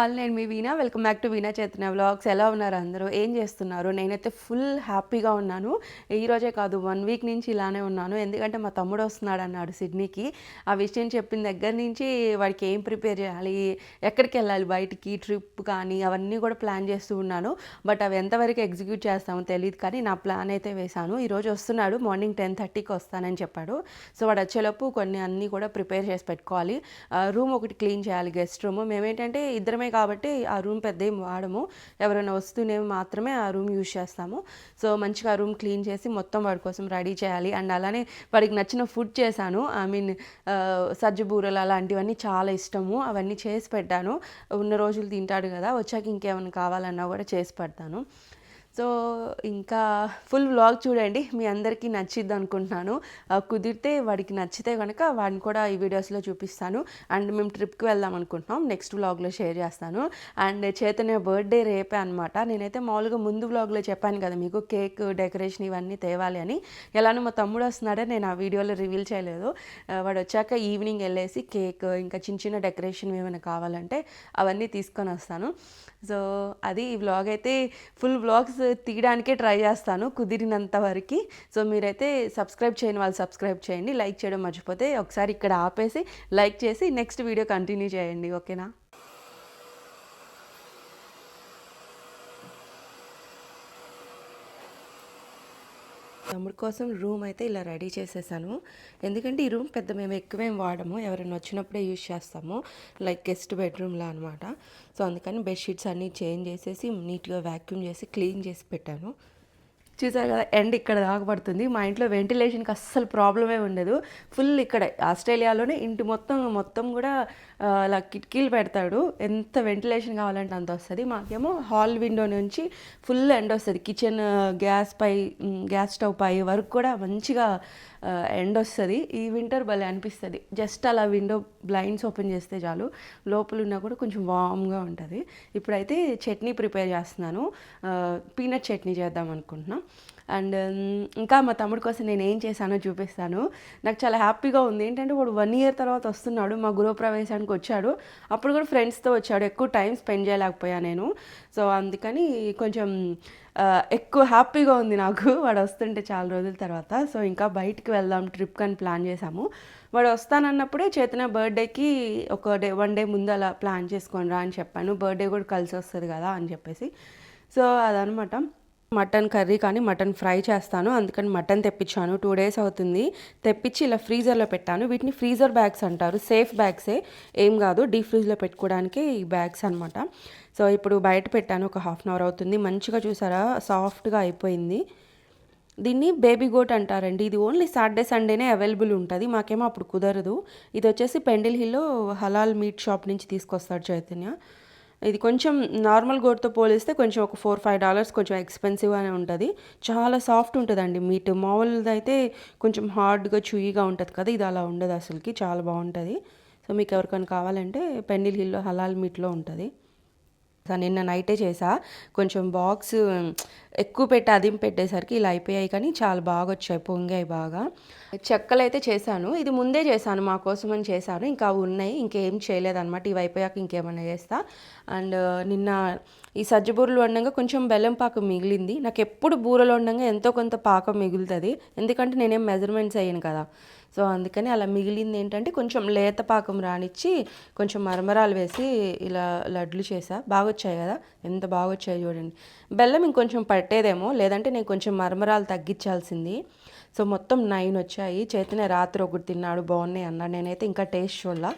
Hall నేను మీ Veena. Welcome back to Veena Chaitanya vlogs. ఎలా ఉన్నారు అందరూ? ఏం చేస్తున్నారు? నేనైతే ఫుల్ హ్యాపీగా ఉన్నాను. ఈ రోజే కాదు వన్ వీక్ నుంచి ఇలానే ఉన్నాను. ఎందుకంటే మా తమ్ముడు వస్తున్నాడు అన్నాడు సిడ్నీకి. ఆ విషయం చెప్పిన దగ్గర నుంచి వాడికి ఏం ప్రిపేర్ చేయాలి ఎక్కడికి వెళ్ళాలి బయటికి ట్రిప్ కానీ అవన్నీ కూడా ప్లాన్ చేస్తూ ఉన్నాను. బట్ అవి ఎంతవరకు ఎగ్జిక్యూట్ చేస్తామో తెలియదు కానీ నా ప్లాన్ అయితే వేశాను. ఈరోజు వస్తున్నాడు మార్నింగ్ టెన్ థర్టీకి వస్తానని చెప్పాడు. సో వాడు వచ్చేలోపు కొన్ని అన్నీ కూడా ప్రిపేర్ చేసి పెట్టుకోవాలి. రూమ్ ఒకటి క్లీన్ చేయాలి గెస్ట్ రూమ్. మేమేంటంటే ఇద్దరమే కాబట్టి ఆ రూమ్ పెద్ద ఏం వాడము. ఎవరైనా వస్తూనే మాత్రమే ఆ రూమ్ యూజ్ చేస్తాము. సో మంచిగా ఆ రూమ్ క్లీన్ చేసి మొత్తం వాడి కోసం రెడీ చేయాలి. అండ్ అలానే వాడికి నచ్చిన ఫుడ్ చేశాను. ఐ మీన్ సజ్జబూరలు అలాంటివన్నీ చాలా ఇష్టము. అవన్నీ చేసి పెట్టాను. ఉన్న రోజులు తింటాడు కదా వచ్చాక ఇంకేమైనా కావాలన్నా కూడా చేసి పెడతాను. సో ఇంకా ఫుల్ వ్లాగ్ చూడండి. మీ అందరికీ నచ్చిద్ది అనుకుంటున్నాను. కుదిరితే వాడికి నచ్చితే కనుక వాడిని కూడా ఈ వీడియోస్లో చూపిస్తాను. అండ్ మేము ట్రిప్కి వెళ్దాం అనుకుంటున్నాం. నెక్స్ట్ వ్లాగ్లో షేర్ చేస్తాను. అండ్ చేతనే బర్త్డే రేపే అనమాట నేనైతే మామూలుగా ముందు వ్లాగ్లో చెప్పాను కదా మీకు కేక్ డెకరేషన్ ఇవన్నీ తేవాలి అని. ఎలానో మా తమ్ముడు వస్తున్నాడే నేను ఆ వీడియోలో రివీల్ చేయలేదు. వాడు వచ్చాక ఈవినింగ్ వెళ్ళేసి కేక్ ఇంకా చిన్న చిన్న డెకరేషన్ ఏమైనా కావాలంటే అవన్నీ తీసుకొని వస్తాను. సో అది ఈ వ్లాగ్ అయితే ఫుల్ వ్లాగ్స్ తీయడానికే ట్రై చేస్తాను కుదిరినంత వరకు. సో మీరైతే సబ్స్క్రైబ్ చేయని వాళ్ళు సబ్స్క్రైబ్ చేయండి లైక్ చేయడం మర్చిపోతే ఒకసారి ఇక్కడ ఆపేసి లైక్ చేసి నెక్స్ట్ వీడియో కంటిన్యూ చేయండి ఓకేనా తమ్ముడు కోసం రూమ్ అయితే ఇలా రెడీ చేసేసాను. ఎందుకంటే ఈ రూమ్ పెద్ద మేము ఎక్కువేం వాడము. ఎవరైనా వచ్చినప్పుడే యూజ్ చేస్తాము. లైక్ గెస్ట్ బెడ్రూమ్లా అనమాట సో అందుకని బెడ్షీట్స్ అన్నీ చేంజ్ చేసేసి నీట్గా వ్యాక్యూమ్ చేసి క్లీన్ చేసి పెట్టాను. చూసారు కదా ఎండ్ ఇక్కడ దాకా పడుతుంది. మా ఇంట్లో వెంటిలేషన్కి అస్సలు ప్రాబ్లమే ఉండదు. ఫుల్ ఇక్కడ ఆస్ట్రేలియాలోనే ఇంటి మొత్తం మొత్తం కూడా అలా కిటికీలు పెడతాడు. ఎంత వెంటిలేషన్ కావాలంటే అంత వస్తుంది. మాకేమో హాల్ విండో నుంచి ఫుల్ ఎండ్ వస్తుంది. కిచెన్ గ్యాస్ పై గ్యాస్ స్టవ్ పై వరకు కూడా మంచిగా ఎండ్ వస్తుంది. ఈ వింటర్ భలే అనిపిస్తుంది. జస్ట్ అలా విండో బ్లైండ్స్ ఓపెన్ చేస్తే చాలు. లోపల ఉన్నా కూడా కొంచెం వామ్గా ఉంటుంది. ఇప్పుడైతే చట్నీ ప్రిపేర్ చేస్తున్నాను. పీనట్ చట్నీ చేద్దాం అనుకుంటున్నాను అండ్ ఇంకా మా తమ్ముడి కోసం నేను ఏం చేశానో చూపిస్తాను. నాకు చాలా హ్యాపీగా ఉంది. ఏంటంటే వాడు వన్ ఇయర్ తర్వాత వస్తున్నాడు మా గృహప్రవేశానికి వచ్చాడు. అప్పుడు కూడా ఫ్రెండ్స్తో వచ్చాడు. ఎక్కువ టైం స్పెండ్ చేయలేకపోయా నేను. సో అందుకని కొంచెం ఎక్కువ హ్యాపీగా ఉంది నాకు. వాడు వస్తుంటే చాలా రోజుల తర్వాత. సో ఇంకా బయటికి వెళ్దాం ట్రిప్ అని ప్లాన్ చేశాము. వాడు వస్తానన్నప్పుడే చేతన బర్త్డేకి ఒక డే వన్ డే ముందు అలా ప్లాన్ చేసుకొని రా అని చెప్పాను. బర్త్డే కూడా కలిసి వస్తుంది కదా అని చెప్పేసి. సో అదనమాట. మటన్ కర్రీ కానీ మటన్ ఫ్రై చేస్తాను. అందుకని మటన్ తెప్పించాను. టూ డేస్ అవుతుంది. తెప్పించి ఇలా ఫ్రీజర్లో పెట్టాను. వీటిని ఫ్రీజర్ బ్యాగ్స్ అంటారు. సేఫ్ బ్యాగ్సే. ఏం కాదు డీప్ ఫ్రీజ్లో పెట్టుకోవడానికి ఈ బ్యాగ్స్ అనమాట సో ఇప్పుడు బయట పెట్టాను. ఒక హాఫ్ అన్ అవర్ అవుతుంది. మంచిగా చూసారా? సాఫ్ట్గా అయిపోయింది. దీన్ని బేబీ గోట్ అంటారండి. ఇది ఓన్లీ సాటర్డే సండేనే అవైలబుల్ ఉంటుంది. మాకేమో అప్పుడు కుదరదు. ఇది వచ్చేసి పెండిల్ హిల్లో హలాల్ మీట్ షాప్ నుంచి తీసుకొస్తాడు చైతన్య. ఇది కొంచెం నార్మల్ గోట్తో పోలిస్తే కొంచెం ఒక ఫోర్ ఫైవ్ డాలర్స్ కొంచెం ఎక్స్పెన్సివ్గానే ఉంటుంది. చాలా సాఫ్ట్ ఉంటుందండి మీట్. మామూలుది అయితే కొంచెం హార్డ్గా చూయిగా ఉంటుంది కదా ఇది అలా ఉండదు అసలుకి చాలా బాగుంటుంది. సో మీకు ఎవరికైనా కావాలంటే పెండిల్ హిల్లో హలాల్ మీట్లో ఉంటుంది. నిన్న నైటే చేసా. కొంచెం బాక్స్ ఎక్కువ పెట్టి అదిం పెట్టేసరికి ఇలా అయిపోయాయి కానీ చాలా బాగా వచ్చాయి పొంగాయి బాగా. చెక్కలు అయితే చేశాను ఇది ముందే చేశాను మా కోసం అని చేశాను ఇంకా అవి ఉన్నాయి ఇంకేం చేయలేదన్నమాట ఇవి అయిపోయాక ఇంకేమైనా చేస్తా. అండ్ నిన్న ఈ సజ్జ బూరలు వండగా కొంచెం బెల్లం పాకం మిగిలింది. నాకు ఎప్పుడు బూరలు వండగా ఎంతో కొంత పాకం మిగులుతుంది ఎందుకంటే నేనేం మెజర్మెంట్స్ అయ్యాను కదా. సో అందుకని అలా మిగిలింది ఏంటంటే కొంచెం లేత పాకం రానిచ్చి కొంచెం మరమరాలు వేసి ఇలా లడ్లు చేసా. బాగా వచ్చాయి కదా? ఎంత బాగా వచ్చాయి చూడండి. బెల్లం ఇంకొంచెం పట్టేదేమో లేదంటే నేను కొంచెం మరమరాలు తగ్గించాల్సింది. సో మొత్తం నైన్ వచ్చాయి. చేతనే రాత్రి ఒకటి తిన్నాడు. బాగున్నాయి అన్నాడు నేనైతే ఇంకా టేస్ట్ చూడలా.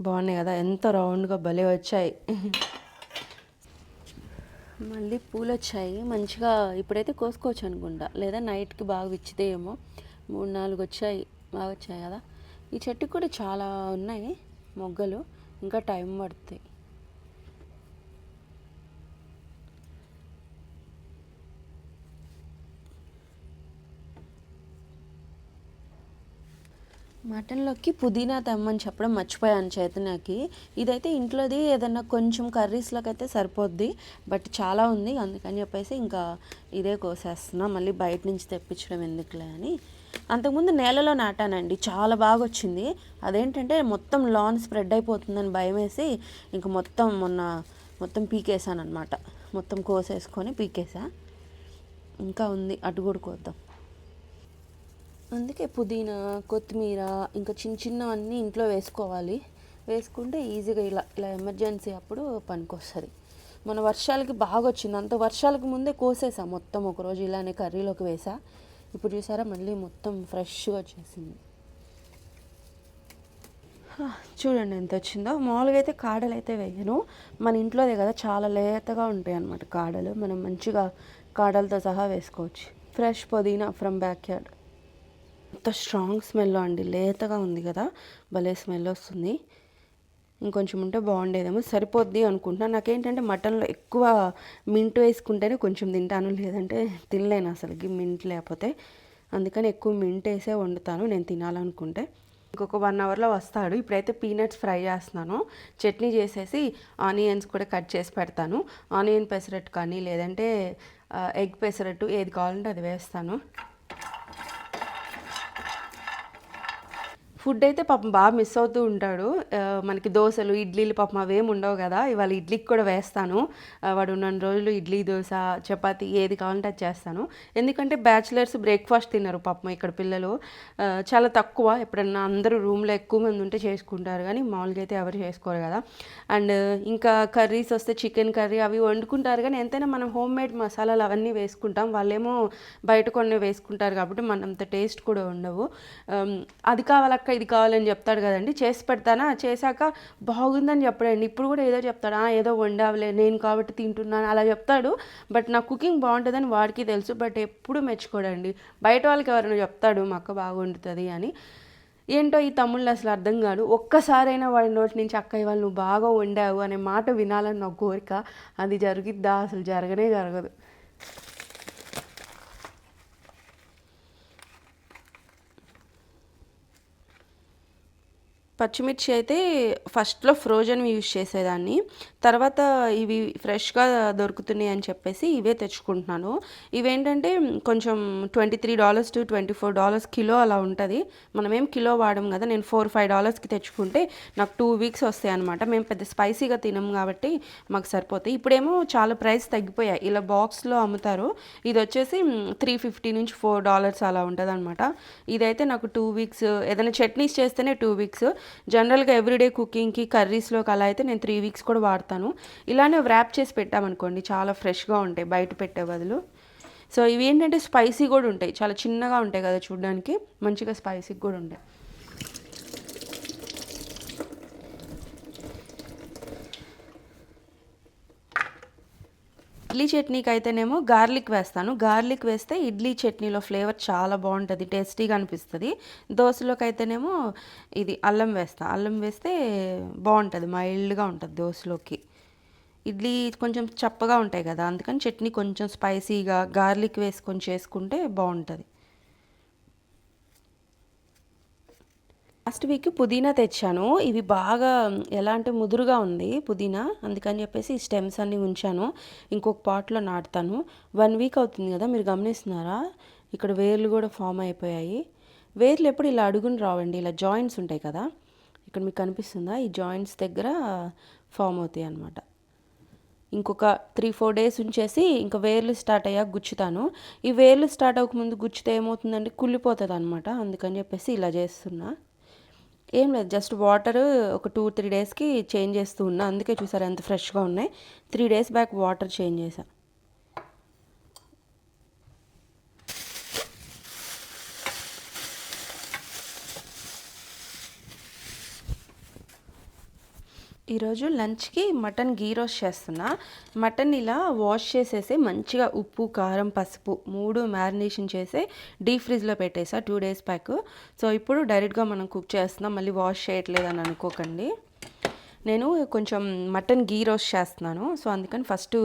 బాగున్నాయి కదా? ఎంత రౌండ్గా భలే వచ్చాయి. మళ్ళీ పూలు వచ్చాయి మంచిగా ఇప్పుడైతే కోసుకోవచ్చు అనుకుంటా. లేదా నైట్కి బాగా విచ్చితే ఏమో. మూడు నాలుగు వచ్చాయి బాగా వచ్చాయి కదా. ఈ చెట్టు కూడా చాలా ఉన్నాయి మొగ్గలు ఇంకా టైం పడుతాయి మటన్లోకి పుదీనా తెమ్మని చెప్పడం మర్చిపోయాను చైతన్యకి. ఇదైతే ఇంట్లోది ఏదన్నా కొంచెం కర్రీస్లోకి అయితే సరిపోద్ది బట్ చాలా ఉంది అందుకని చెప్పేసి ఇంకా ఇదే కోసేస్తున్నా మళ్ళీ బయట నుంచి తెప్పించడం ఎందుకులే అని. అంతకుముందు నేలలో నాటానండి. చాలా బాగా వచ్చింది అదేంటంటే మొత్తం లాన్ స్ప్రెడ్ అయిపోతుందని భయం వేసి ఇంక మొత్తం మొన్న మొత్తం పీకేసాను అనమాట మొత్తం కోసేసుకొని పీకేసా ఇంకా ఉంది. అటు కూడా కోద్దాం. అందుకే పుదీనా కొత్తిమీర ఇంకా చిన్న చిన్నవన్నీ ఇంట్లో వేసుకోవాలి. వేసుకుంటే ఈజీగా ఇలా ఇలా ఎమర్జెన్సీ అప్పుడు పనికొస్తుంది. మన వర్షాలకి బాగా వచ్చింది అంత వర్షాలకు ముందే కోసేసా మొత్తం ఒకరోజు ఇలానే కర్రీలోకి వేసా ఇప్పుడు చూసారా మళ్ళీ మొత్తం ఫ్రెష్గా వచ్చేసింది. చూడండి ఎంత వచ్చిందో. మామూలుగా అయితే కాడలు అయితే వేయను. మన ఇంట్లోదే కదా చాలా లేతగా ఉంటాయి అన్నమాట కాడలు. మనం మంచిగా కాడలతో సహా వేసుకోవచ్చు. ఫ్రెష్ పుదీనా ఫ్రమ్ బ్యాక్ యార్డ్ ఎంత స్ట్రాంగ్ స్మెల్ అండి. లేతగా ఉంది కదా భలే స్మెల్ వస్తుంది. ఇంకొంచెం ఉంటే బాగుండేదేమో సరిపోద్ది అనుకుంటున్నాను నాకేంటంటే మటన్లో ఎక్కువ మింట్ వేసుకుంటేనే కొంచెం తింటాను లేదంటే తినలేను అసలుకి మింట్ లేకపోతే. అందుకని ఎక్కువ మింట్ వేసే వండుతాను నేను తినాలనుకుంటే. ఇంకొక వన్ అవర్లో వస్తాడు. ఇప్పుడైతే పీనట్స్ ఫ్రై చేస్తున్నాను. చట్నీ చేసేసి ఆనియన్స్ కూడా కట్ చేసి పెడతాను. ఆనియన్ పెసరట్టు కానీ లేదంటే ఎగ్ పెసరట్టు ఏది కావాలంటే అది వేస్తాను. ఫుడ్ అయితే పాపం బాగా మిస్ అవుతూ ఉంటాడు. మనకి దోశలు ఇడ్లీలు పాపం అవేం ఉండవు కదా. ఇవాళ ఇడ్లీకి కూడా వేస్తాను. వాడు ఉన్న రోజులు ఇడ్లీ దోశ చపాతి ఏది కావాలంటే అది చేస్తాను. ఎందుకంటే బ్యాచిలర్స్ బ్రేక్ఫాస్ట్ తినరు పాపం ఇక్కడ పిల్లలు. చాలా తక్కువ. ఎప్పుడన్నా అందరూ రూమ్లో ఎక్కువ మంది ఉంటే చేసుకుంటారు. కానీ మామూలుగా అయితే ఎవరు చేసుకోరు కదా. అండ్ ఇంకా కర్రీస్ వస్తే చికెన్ కర్రీ అవి వండుకుంటారు. కానీ ఎంతైనా మనం హోమ్ మేడ్ మసాలాలు అవన్నీ వేసుకుంటాం. వాళ్ళేమో బయట కొన్ని వేసుకుంటారు కాబట్టి మనంత టేస్ట్ కూడా ఉండవు. అది అది ఇది కావాలని చెప్తాడు కదండి. చేసి పెడతానా? చేశాక బాగుందని చెప్పడండి. ఇప్పుడు కూడా ఏదో చెప్తాడు. "ఆ, ఏదో వండావులే నేను కాబట్టి తింటున్నాను అలా చెప్తాడు. బట్ నా కుకింగ్ బాగుంటుందని వాడికి తెలుసు. బట్ ఎప్పుడు మెచ్చుకోడండి. బయట వాళ్ళకి ఎవరైనా చెప్తాడు మా అక్క బాగా వండుతుంది అని. ఏంటో ఈ తమ్ముళ్ళు అసలు అర్థం కాదు. ఒక్కసారైనా వాడి నోటి నుంచి అక్క ఇవాళ నువ్వు బాగా వండావు అనే మాట వినాలని నా కోరిక అది జరిగిద్దా? అసలు జరగనే జరగదు. పచ్చిమిర్చి అయితే ఫస్ట్లో ఫ్రోజన్ యూజ్ చేసేదాన్ని. తర్వాత ఇవి ఫ్రెష్గా దొరుకుతున్నాయి అని చెప్పేసి ఇవే తెచ్చుకుంటున్నాను. ఇవేంటంటే కొంచెం twenty three dollars to twenty four dollars kilo అలా ఉంటుంది. మనమేం కిలో వాడము కదా నేను ఫోర్ ఫైవ్ డాలర్స్కి తెచ్చుకుంటే నాకు టూ వీక్స్ వస్తాయి అనమాట మేము పెద్ద స్పైసీగా తినము కాబట్టి మాకు సరిపోతాయి. ఇప్పుడేమో చాలా ప్రైస్ తగ్గిపోయాయి. ఇలా బాక్స్లో అమ్ముతారు. ఇది వచ్చేసి త్రీ ఫిఫ్టీ నుంచి ఫోర్ డాలర్స్ అలా ఉంటుంది అనమాట ఇదైతే నాకు టూ వీక్స్ ఏదైనా చట్నీస్ చేస్తేనే టూ వీక్స్. జనరల్గా ఎవ్రీడే కుకింగ్కి కర్రీస్లోకి అలా అయితే నేను త్రీ వీక్స్ కూడా వాడతాను. ఇలానే వ్రాప్ చేసి పెట్టామనుకోండి చాలా ఫ్రెష్గా ఉంటాయి బయట పెట్టే బదులు. సో ఇవి ఏంటంటే స్పైసీ కూడా ఉంటాయి చాలా చిన్నగా ఉంటాయి కదా చూడడానికి మంచిగా స్పైసీ కూడా ఉంటాయి. ఇడ్లీ చట్నీకి అయితేనేమో గార్లిక్ వేస్తాను. గార్లిక్ వేస్తే ఇడ్లీ చట్నీలో ఫ్లేవర్ చాలా బాగుంటుంది టేస్టీగా అనిపిస్తుంది. దోశలోకి అయితేనేమో ఇది అల్లం వేస్తా. అల్లం వేస్తే బాగుంటుంది మైల్డ్గా ఉంటుంది దోశలోకి. ఇడ్లీ కొంచెం చప్పగా ఉంటాయి కదా అందుకని చట్నీ కొంచెం స్పైసీగా గార్లిక్ వేసుకొని చేసుకుంటే బాగుంటుంది. లాస్ట్ వీక్ పుదీనా తెచ్చాను. ఇవి బాగా ఎలా అంటే ముదురుగా ఉంది పుదీనా. అందుకని చెప్పేసి ఈ స్టెమ్స్ అన్నీ ఉంచాను. ఇంకొక పాట్లో నాటుతాను. వన్ వీక్ అవుతుంది కదా మీరు గమనిస్తున్నారా? ఇక్కడ వేర్లు కూడా ఫామ్ అయిపోయాయి. వేర్లు ఎప్పుడు ఇలా అడుగుని రావండి. ఇలా జాయింట్స్ ఉంటాయి కదా. ఇక్కడ మీకు కనిపిస్తుందా? ఈ జాయింట్స్ దగ్గర ఫామ్ అవుతాయి అన్నమాట. ఇంకొక త్రీ ఫోర్ డేస్ ఉంచేసి ఇంకా వేర్లు స్టార్ట్ అయ్యాక గుచ్చుతాను. ఈ వేర్లు స్టార్ట్ అవ్వకముందు గుచ్చితే ఏమవుతుందంటే కుళ్ళిపోతుంది అనమాట అందుకని చెప్పేసి ఇలా చేస్తున్నా. ఏం లేదు జస్ట్ వాటర్ ఒక టూ త్రీ డేస్కి చేంజ్ చేస్తూ ఉన్నా. అందుకే చూసారు ఎంత ఫ్రెష్గా ఉన్నాయి. Three days back water change చేశాను ఈరోజు లంచ్కి మటన్ గీ రోస్ట్ చేస్తున్నా. మటన్ ఇలా వాష్ చేసేసి మంచిగా ఉప్పు కారం పసుపు మూడు మ్యారినేషన్ చేసి డీప్ ఫ్రిడ్జ్లో పెట్టేసా టూ డేస్ బ్యాక్ సో ఇప్పుడు డైరెక్ట్గా మనం కుక్ చేస్తున్నాం మళ్ళీ వాష్ చేయట్లేదు అని అనుకోకండి. నేను కొంచెం మటన్ గీ రోస్ట్ చేస్తున్నాను. సో అందుకని ఫస్ట్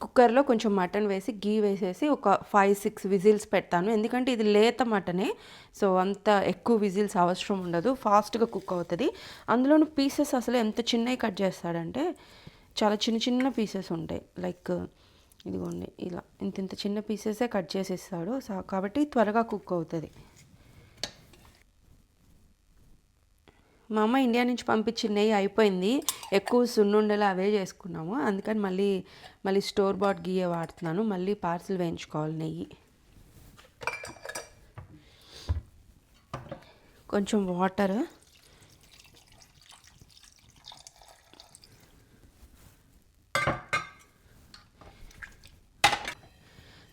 కుక్కర్లో కొంచెం మటన్ వేసి గీ వేసేసి ఒక ఫైవ్ సిక్స్ విజిల్స్ పెడతాను. ఎందుకంటే ఇది లేత మటనే. సో అంత ఎక్కువ విజిల్స్ అవసరం ఉండదు. ఫాస్ట్గా కుక్ అవుతుంది. అందులోని పీసెస్ అసలు ఎంత చిన్నవి కట్ చేస్తాడంటే చాలా చిన్న చిన్న పీసెస్ ఉంటాయి. లైక్ ఇదిగోండి ఇలా ఇంత ఇంత చిన్న పీసెసే కట్ చేసి ఇస్తాడు సో కాబట్టి త్వరగా కుక్ అవుతుంది. మా అమ్మ ఇండియా నుంచి పంపించిన నెయ్యి అయిపోయింది. ఎక్కువ సున్నుండలు అవే చేసుకున్నాము. అందుకని మళ్ళీ మళ్ళీ స్టోర్ బాట్ గీయే వాడుతున్నాను. మళ్ళీ పార్సిల్ వేయించుకోవాలి నెయ్యి. కొంచెం వాటర్.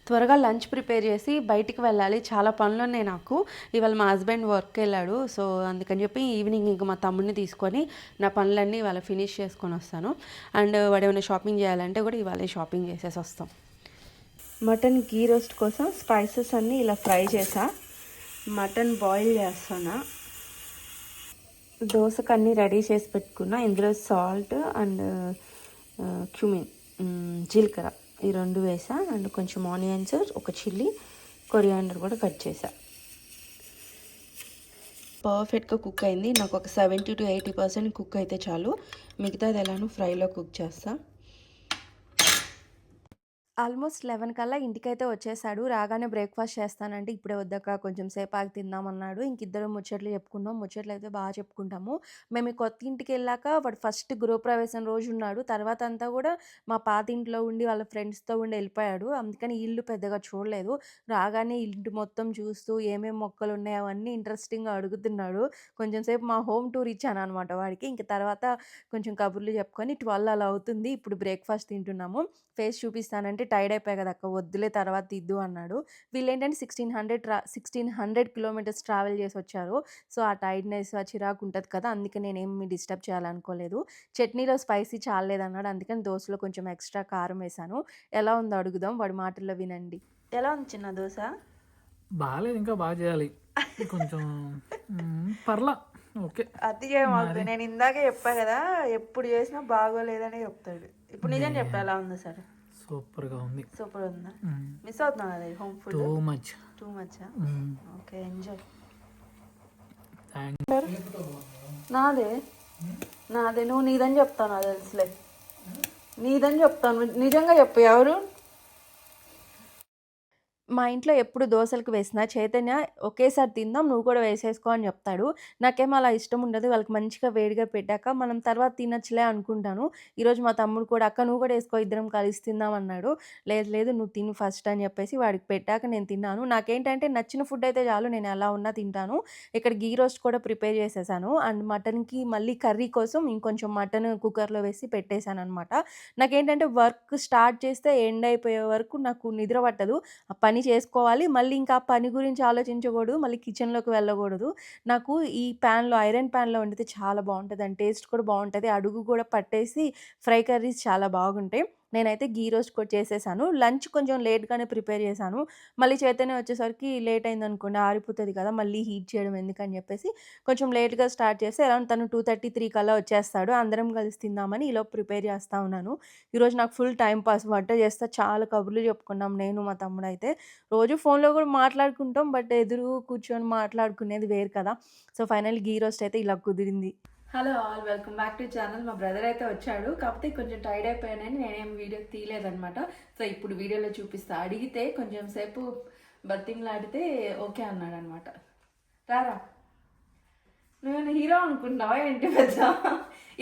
త్వరగా లంచ్ ప్రిపేర్ చేసి బయటికి వెళ్ళాలి. చాలా పనులు ఉన్నాయి నాకు. ఇవాళ మా హస్బెండ్ వర్క్ వెళ్ళాడు. సో అందుకని చెప్పి ఈవినింగ్ ఇంకా మా తమ్ముడిని తీసుకొని నా పనులన్నీ ఇవాళ ఫినిష్ చేసుకొని వస్తాను. అండ్ వాడు ఏమైనా షాపింగ్ చేయాలంటే కూడా ఇవాళ షాపింగ్ చేసేసి వస్తాం. మటన్ గీ రోస్ట్ కోసం స్పైసెస్ అన్నీ ఇలా ఫ్రై చేసా. మటన్ బాయిల్ చేస్తున్నా. దోశకు అన్నీ రెడీ చేసి పెట్టుకున్నా. ఇందులో సాల్ట్ అండ్ క్యూమిన్ జీలకర్ర. ఈ రెండు వేసా. అండ్ కొంచెం ఆనియన్స్ ఒక చిల్లీ కొరియాండర్ కూడా కట్ చేసా. పర్ఫెక్ట్గా కుక్ అయింది. నాకు ఒక seventy to eighty percent cook అయితే చాలు. మిగతాది ఎలానో ఫ్రైలో కుక్ చేస్తాను ఆల్మోస్ట్ లెవెన్ కల్లా ఇంటికైతే వచ్చేసాడు. రాగానే బ్రేక్ఫాస్ట్ చేస్తానంటే ఇప్పుడే వద్దాక కొంచెం సేపు ఆగి తిందామన్నాడు ఇంకిద్దరు ముచ్చట్లు చెప్పుకున్నాం. ముచ్చట్లు అయితే బాగా చెప్పుకుంటాము. మేము కొత్త ఇంటికి వెళ్ళాక వాడు ఫస్ట్ గృహప్రవేశం రోజు ఉన్నాడు. తర్వాత అంతా కూడా మా పాత ఇంట్లో ఉండి వాళ్ళ ఫ్రెండ్స్తో ఉండి వెళ్ళిపోయాడు. అందుకని ఇల్లు పెద్దగా చూడలేదు. రాగానే ఇంటి మొత్తం చూస్తూ ఏమేమి మొక్కలు ఉన్నాయో అవన్నీ ఇంట్రెస్టింగ్గా అడుగుతున్నాడు. కొంచెం సేపు మా హోమ్ టూర్ ఇచ్చాను అనమాట వాడికి. ఇంక తర్వాత కొంచెం కబుర్లు చెప్పుకొని ట్వెల్వ్ అలా అవుతుంది. ఇప్పుడు బ్రేక్ఫాస్ట్ తింటున్నాము. ఫేస్ చూపిస్తానంటే టైర్డ్ అయిపోయా కదా అక్క వద్దులే తర్వాత ఇద్దు అన్నాడు. వీళ్ళు ఏంటంటే సిక్స్టీన్ హండ్రెడ్ ట్రా సిక్స్టీన్ హండ్రెడ్ కిలోమీటర్స్ ట్రావెల్ చేసి వచ్చారు. సో ఆ టైర్డ్నెస్ ఆ చిరాకు ఉంటుంది కదా అందుకే నేనేమి డిస్టర్బ్ చేయాలనుకోలేదు. చట్నీలో స్పైసీ చాలేదన్నాడు అందుకని దోశలో కొంచెం ఎక్స్ట్రా కారం వేశాను. ఎలా ఉందో అడుగుదాం. వాడి మాటల్లో వినండి. ఎలా ఉంది చిన్న దోశ? బాగాలేదు ఇంకా బాగా చేయాలి. కొంచెం పర్లా. ఓకే. అతి చేయమాకు నేను ఇందాకే చెప్పా కదా ఎప్పుడు చేసినా బాగోలేదనే చెప్తాడు. ఇప్పుడు నిజం చెప్పా ఎలా ఉంది సరే. సూపర్గా ఉంది. సూపర్ ఉందా? మిస్ అవుతున్నావు కదా home food? Too much too much okay enjoy. నాదే? నాదే నువ్వు నీదని చెప్తాను అది తెలుసులే. నీదని చెప్తాను. నిజంగా చెప్పు ఎవరు? మా ఇంట్లో ఎప్పుడు దోశలకు వేసినా చైతన్య ఒకేసారి తిందాం నువ్వు కూడా వేసేసుకో అని చెప్తాడు. నాకేం అలా ఇష్టం ఉండదు. వాళ్ళకి మంచిగా వేడిగా పెట్టాక మనం తర్వాత తినచ్చులే అనుకుంటాను. ఈరోజు మా తమ్ముడు కూడా అక్క నువ్వు కూడా వేసుకో ఇద్దరం కలిసి తిందాం అన్నాడు. లేదు లేదు నువ్వు తిను ఫస్ట్ అని చెప్పేసి వాడికి పెట్టాక నేను తిన్నాను. నాకేంటంటే నచ్చిన ఫుడ్ అయితే చాలు నేను ఎలా ఉన్నా తింటాను. ఇక్కడ గీ రోస్ట్ కూడా ప్రిపేర్ చేసేసాను. అండ్ మటన్కి మళ్ళీ కర్రీ కోసం ఇంకొంచెం మటన్ కుక్కర్లో వేసి పెట్టేశాను అనమాట నాకేంటంటే వర్క్ స్టార్ట్ చేస్తే ఎండ్ అయిపోయే వరకు నాకు నిద్ర పట్టదు. ఆ పని చేసుకోవాలి. మళ్ళీ ఇంకా ఆ పని గురించి ఆలోచించకూడదు. మళ్ళీ కిచెన్లోకి వెళ్ళకూడదు. నాకు ఈ ప్యాన్లో ఐరన్ ప్యాన్లో వండితే చాలా బాగుంటుంది. అండ్ టేస్ట్ కూడా బాగుంటుంది. అడుగు కూడా పట్టేసి ఫ్రై కర్రీస్ చాలా బాగుంటాయి. నేనైతే గీ రోస్ట్ కూడా చేసేసాను. లంచ్ కొంచెం లేట్గానే ప్రిపేర్ చేశాను. మళ్ళీ చైతన్య వచ్చేసరికి లేట్ అయింది అనుకోండి ఆరిపోతుంది కదా మళ్ళీ హీట్ చేయడం ఎందుకని చెప్పేసి కొంచెం లేట్గా స్టార్ట్ చేస్తే అరౌండ్ తను టూ థర్టీ త్రీ కల్లా వచ్చేస్తాడు. అందరం కలిసి తిందామని ఇలా ప్రిపేర్ చేస్తూ ఉన్నాను. ఈరోజు నాకు ఫుల్ టైం పాస్ వంట చేస్తా చాలా కబుర్లు చెప్పుకున్నాం నేను మా తమ్ముడు అయితే రోజు ఫోన్లో కూడా మాట్లాడుకుంటాం బట్ ఎదురు కూర్చొని మాట్లాడుకునేది వేరు కదా. సో ఫైనల్ గీ రోస్ట్ అయితే ఇలా కుదిరింది. Hello all welcome back to channel మా బ్రదర్ అయితే వచ్చాడు. కాకపోతే కొంచెం టైర్డ్ అయిపోయానని నేనేం వీడియో తీయలేదనమాట సో ఇప్పుడు వీడియోలో చూపిస్తా. అడిగితే కొంచెం సేపు బతింగ్లాడితే ఓకే అన్నాడు అనమాట రారా? నువ్వు హీరో అనుకుంటున్నావా ఏంటి పెద్ద?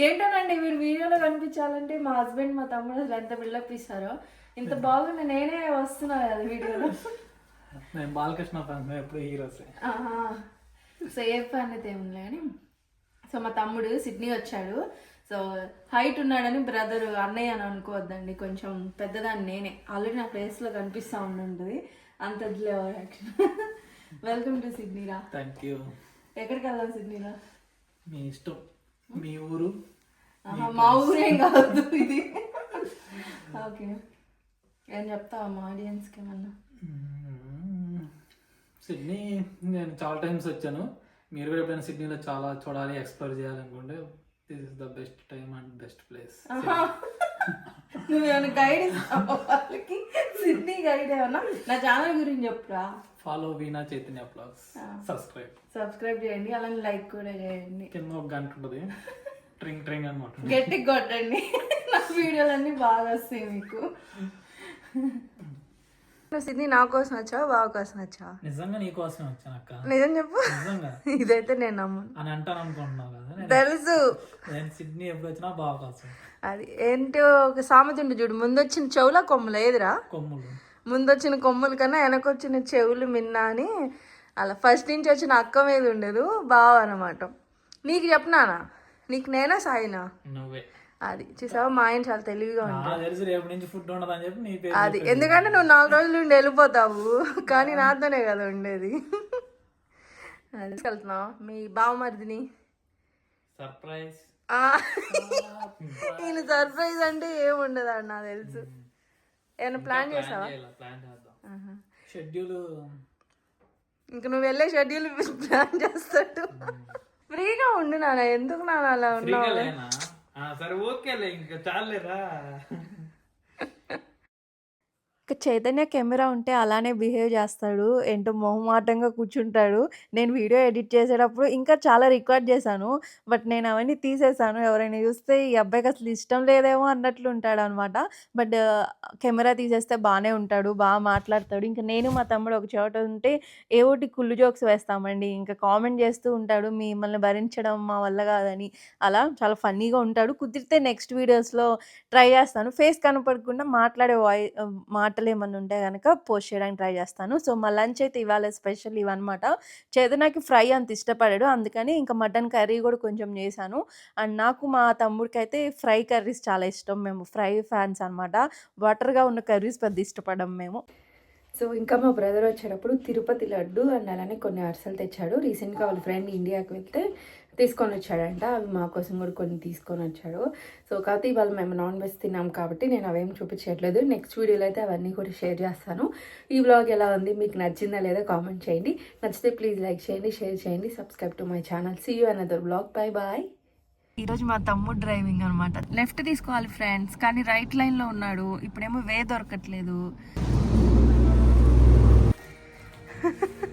ఏంటోనండి మీరు వీడియోలో కనిపించాలంటే మా హస్బెండ్ మా తమ్ముడు అసలు ఎంత బిల్డప్ ఇస్తారో. ఇంత బాగుంది నేనే వస్తున్నా కదా వీడియోలో నేను బాలకృష్ణ ఫ్యాన్ ఎప్పుడు హీరోస్. సో ఏ ఫ్యాన్ అయితే కానీ సో మా తమ్ముడు సిడ్నీ వచ్చాడు. సో హైట్ ఉన్నాడని బ్రదర్ అన్నయ్య అని అనుకోవద్దండి కొంచెం పెద్దదాన్ని నేనే. ఆల్రెడీ నా ఫేస్లో కనిపిస్తూ ఉండుంటుంది అంత వెల్కమ్ టు సిడ్నీరా. థ్యాంక్ యూ ఎక్కడికి వెళ్దాం సిడ్నీరా? మీ ఇష్టం. మీ ఊరు? మా ఊరేం కాదు ఇది. ఓకే. ఏం చెప్తావా మా ఆడియన్స్కి ఏమన్నా. సిడ్నీ నేను చాలా టైమ్స్ వచ్చాను. మీరు కూడా ఎప్పుడైనా సిడ్నీలో చాలా చూడాలి ఎక్స్ప్లోర్ చేయాలనుకుంటే this is the best time and best place నువ్వేమైనా గైడ్ వాళ్ళకి సిడ్నీ గైడ్ ఏమన్నా? నా ఛానల్ గురించి చెప్పురా? Follow Veena Chaitanya vlogs subscribe subscribe చేయండి అలానే లైక్ కూడా చేయండి. కింద ఒక గంట ఉంటుంది. ట్రింగ్ ట్రింగ్ అనమాట గట్టిగా కొట్టండి. నా వీడియోలన్నీ బాగా వస్తాయి మీకు. నువ్వు సిడ్నీ నా కోసం వచ్చావా బావ కోసం వచ్చావా? నిజంగా నీ కోసమే వచ్చాను అక్క. నిజం చెప్పు. నిజంగా. ఇదైతే నేను నమ్మను. అని అంటాను అనుకుంటున్నావు కదా నేను- తెలుసు. నేను సిడ్నీ ఎప్పుడు వచ్చినా బావ కోసం. అది ఏంటో ఒక సామెత ఉంటుంది చూడు ముందు వచ్చిన చెవుల కొమ్ములు ఏదిరా? కొమ్ములు. ముందు వచ్చిన కొమ్ముల కన్నా వెనకొచ్చిన చెవులు మిన్నా అని అలా ఫస్ట్ నుంచి వచ్చిన అక్క మీద ఉండదు బావ అనమాట నీకు చెప్పనానా? నీకు నేనా సాయినా? నువ్వే. అది చూసావా? మా ఆయన చాలా తెలివిగా ఉంది నాకు తెలుసు రేపు నుంచి ఫుడ్ ఉండదని చెప్పి నీ పేరు అది. ఎందుకంటే నువ్వు నాలుగు రోజుల నుండి వెళ్ళిపోతావు. కానీ నాతోనే కదా ఉండేది. అది తీసుకెళ్తున్నావు? మీ బావమరిదిని? సర్ప్రైజ్. ఈయన సర్ప్రైజ్ అంటే ఏం ఉండదు అన్న నాకు తెలుసు. ఏమైనా ప్లాన్ చేసావా? ప్లాన్ చేద్దాం. షెడ్యూల్. ఇంక నువ్వు వెళ్ళే షెడ్యూల్ ప్లాన్ చేస్తాడు. ఫ్రీగా ఉండు నాన్న. ఎందుకు నాన్న అలా ఉన్నావు? సరే ఓకేలే ఇంకా చాలేరా ఇక చైతన్య కెమెరా ఉంటే అలానే బిహేవ్ చేస్తాడు ఏంటో మొహమాటంగా కూర్చుంటాడు. నేను వీడియో ఎడిట్ చేసేటప్పుడు ఇంకా చాలా రికార్డ్ చేశాను బట్ నేను అవన్నీ తీసేసాను ఎవరైనా చూస్తే ఈ అబ్బాయికి అసలు ఇష్టం లేదేమో అన్నట్లు ఉంటాడు అనమాట బట్ కెమెరా తీసేస్తే బాగానే ఉంటాడు బాగా మాట్లాడతాడు. ఇంకా నేను మా తమ్ముడు ఒక చోట ఉంటే ఏ కుళ్ళు జోక్స్ వేస్తామండి. ఇంకా కామెంట్ చేస్తూ ఉంటాడు మిమ్మల్ని భరించడం మా వల్ల కాదని. అలా చాలా ఫన్నీగా ఉంటాడు. కుదిరితే నెక్స్ట్ వీడియోస్లో ట్రై చేస్తాను. ఫేస్ కనపడకుండా మాట్లాడే వాయి వంటలు ఏమన్నా ఉంటే కనుక పోస్ట్ చేయడానికి ట్రై చేస్తాను. సో మా లంచ్ అయితే ఇవాళ స్పెషల్ ఇవన్నమాట. చేతనాకి ఫ్రై అంత ఇష్టపడాడు. అందుకని ఇంకా మటన్ కర్రీ కూడా కొంచెం చేశాను. అండ్ నాకు మా తమ్ముడికి అయితే ఫ్రై కర్రీస్ చాలా ఇష్టం. మేము ఫ్రై ఫ్యాన్స్ అనమాట వాటర్గా ఉన్న కర్రీస్ పెద్ద ఇష్టపడం మేము. సో ఇంకా మా బ్రదర్ వచ్చేటప్పుడు తిరుపతి లడ్డు అండ్ అలానే కొన్ని అరసలు తెచ్చాడు. రీసెంట్గా వాళ్ళ ఫ్రెండ్ ఇండియాకి వెళ్తే తీసుకొని వచ్చాడంట. అవి మా కోసం కూడా కొన్ని తీసుకొని వచ్చాడు. సో కాకపోతే ఇవాళ మేము నాన్ వెజ్ తిన్నాం కాబట్టి నేను అవేం చూపించట్లేదు. నెక్స్ట్ వీడియోలో అయితే అవన్నీ కూడా షేర్ చేస్తాను. ఈ వ్లాగ్ ఎలా ఉంది? మీకు నచ్చిందా లేదా కామెంట్ చేయండి. నచ్చితే ప్లీజ్ లైక్ చేయండి షేర్ చేయండి. Subscribe to my channel see you another vlog bye bye ఈరోజు మా తమ్ముడు డ్రైవింగ్ అనమాట లెఫ్ట్ తీసుకోవాలి ఫ్రెండ్స్ కానీ రైట్ లైన్లో ఉన్నాడు. ఇప్పుడేమో వే దొరకట్లేదు.